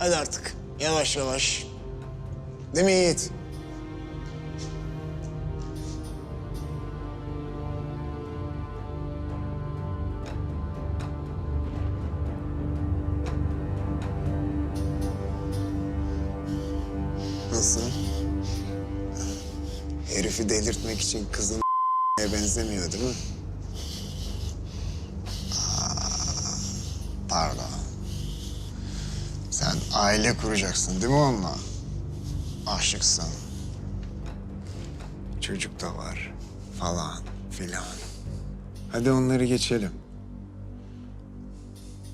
Hadi artık yavaş yavaş. Değil mi Yiğit? Nasıl? Herifi delirtmek için kızın benzemiyor değil mi? Aa, pardon. Sen aile kuracaksın değil mi onunla? Aşıksın. Çocuk da var falan filan. Hadi onları geçelim.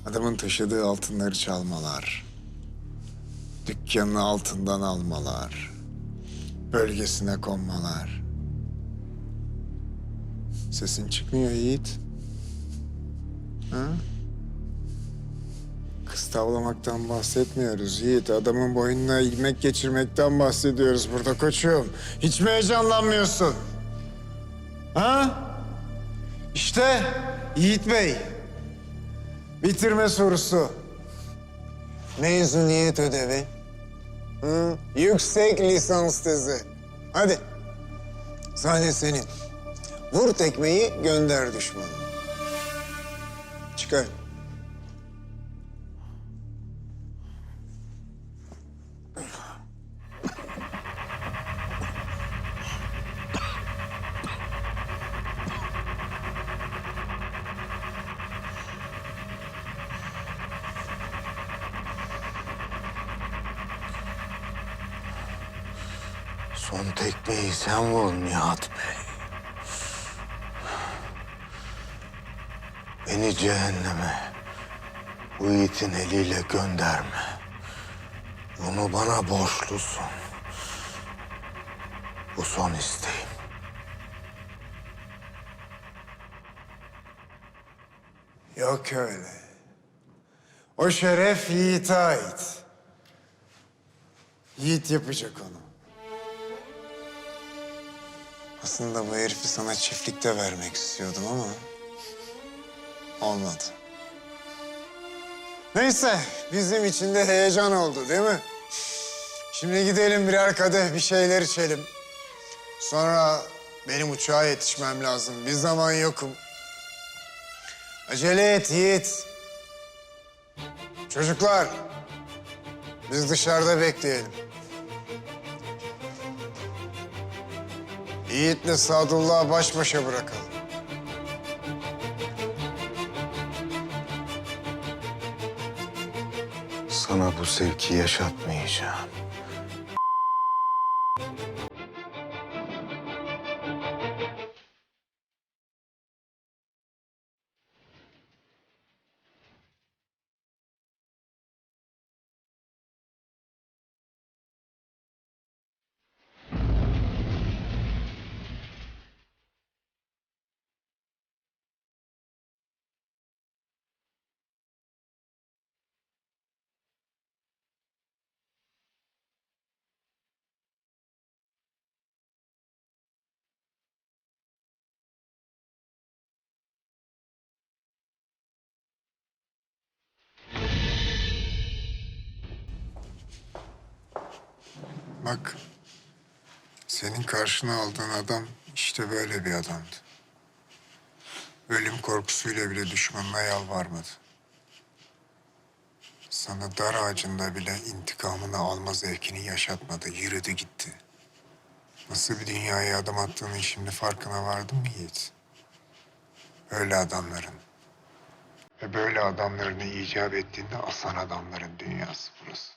Adamın taşıdığı altınları çalmalar. Dükkanını altından almalar. Bölgesine konmalar. Sesin çıkmıyor Yiğit. Ha? Kız tavlamaktan bahsetmiyoruz Yiğit. Adamın boynuna ilmek geçirmekten bahsediyoruz burada koçum. Hiç mi heyecanlanmıyorsun? Ha? İşte Yiğit Bey. Bitirme sorusu. Mezuniyet ödevi. Hı? Yüksek lisans tezi. Hadi. Sahne senin. Vur tekmeyi gönder düşmanı. Çıkar. Son tekmeyi sen vur Nihat Bey. Beni cehenneme bu yiğitin eliyle gönderme. Bunu bana borçlusun. Bu son isteğim. Yok öyle. O şeref Yiğit'e ait. Yiğit yapacak onu. Aslında bu herifi sana çiftlikte vermek istiyordum ama... Olmadı. Neyse, bizim için de heyecan oldu değil mi? Şimdi gidelim birer kadeh bir şeyler içelim. Sonra benim uçağa yetişmem lazım. Bir zaman yokum. Acele et Yiğit. Çocuklar, biz dışarıda bekleyelim. Yiğit'le Sadullah'ı baş başa bırakalım. Sana bu sevki yaşatmayacağım. Bak, senin karşına aldığın adam işte böyle bir adamdı. Ölüm korkusuyla bile düşmanına yalvarmadı. Sana dar ağacında bile intikamını alma zevkini yaşatmadı, yürüdü gitti. Nasıl bir dünyaya adım attığının şimdi farkına vardın mı Yiğit? Öyle adamların. Ve böyle adamlarını icap ettiğinde aslan adamların dünyası burası.